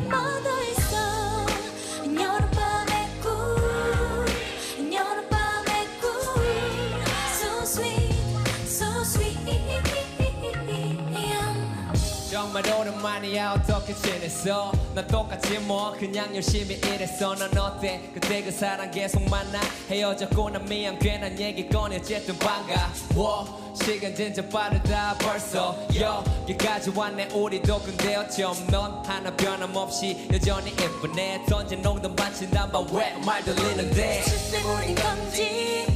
mother. 정말 오랜만이야 어떻게 지냈어. 난 똑같지 뭐 그냥 열심히 일했어. 넌 어때? 그때 그 사람 계속 만나? 헤어졌고 난 미안. 괜한 얘기 꺼내. 어쨌든 반가워. 시간 진짜 빠르다. 벌써 여기까지 왔네. 우리도 근데 어쩜 넌 하나 변함없이 여전히 예쁘네. 던진 농담 받친단 봐왜말 들리는데? 실수해버린 건지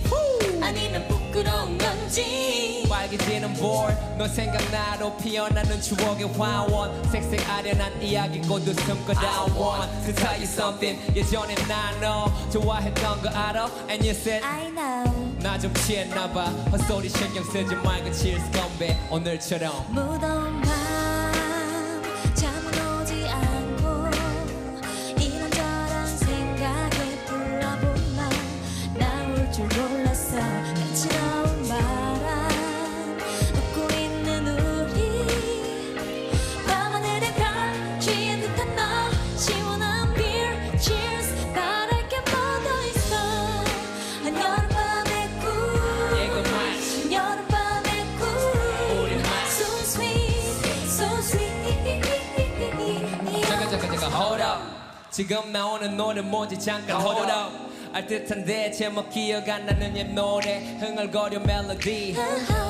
아니면 부끄러운 건지 빨개지는 볼너 생각나도 피어나는 추억의 화원. 색색 아련한 이야기 꽃 웃음과 다원 그 사이 something 예전에 나너 좋아했던 거 알아? And you said I know. 나 좀 취했나봐. 헛소리 신경 쓰지 말고 cheers 건배 오늘처럼. 무더운 잠깐 잠깐 hold up. 지금 나오는 노래 뭐지? 잠깐 hold up. 알 듯한데 제목 기억 안 나는 옛 노래. 흥얼거려 멜로디.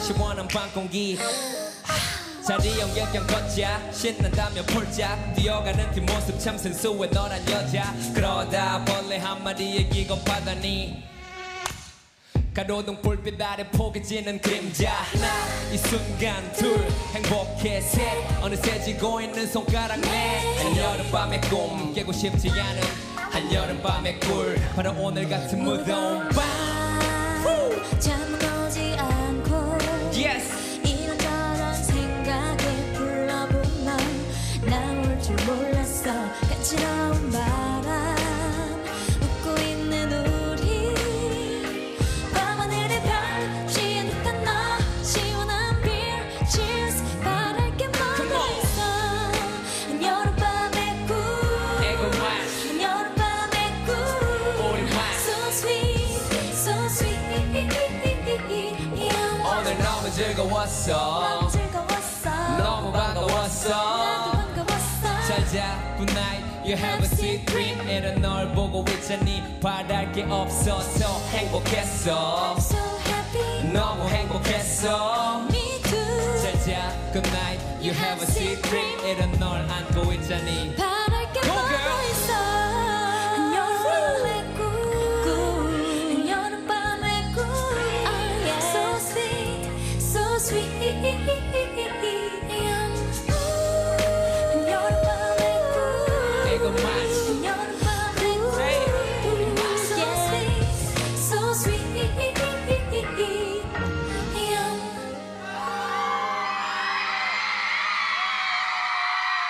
시원한 밤 공기. 자리 연결경 걷자. 신난다면 폴짝 뛰어가는 뒷모습 참 sensu해 너란 여자. 그러다 벌레 한 마리에 기겁하다니 가로등 불빛 아래 포개지는 그림자. 하나 이 순간 둘 행복해. 셋 어느새 지고 있는 손가락 넷 한여름밤의 꿈 깨고 싶지 않은 한여름밤의 꿀. 바로 오늘 같은 무더운 밤밤 오늘 너무 즐거웠어 너무 즐거웠어 너무 반가웠어 나도 반가웠어 잘자 good night you have a sweet dream 이런 널 보고 있자니 바랄 게 없어서 행복했어 So happy 너무 행복했어 Me too 잘자 good night you have a sweet dream 이런 널 안고 있자니 sweet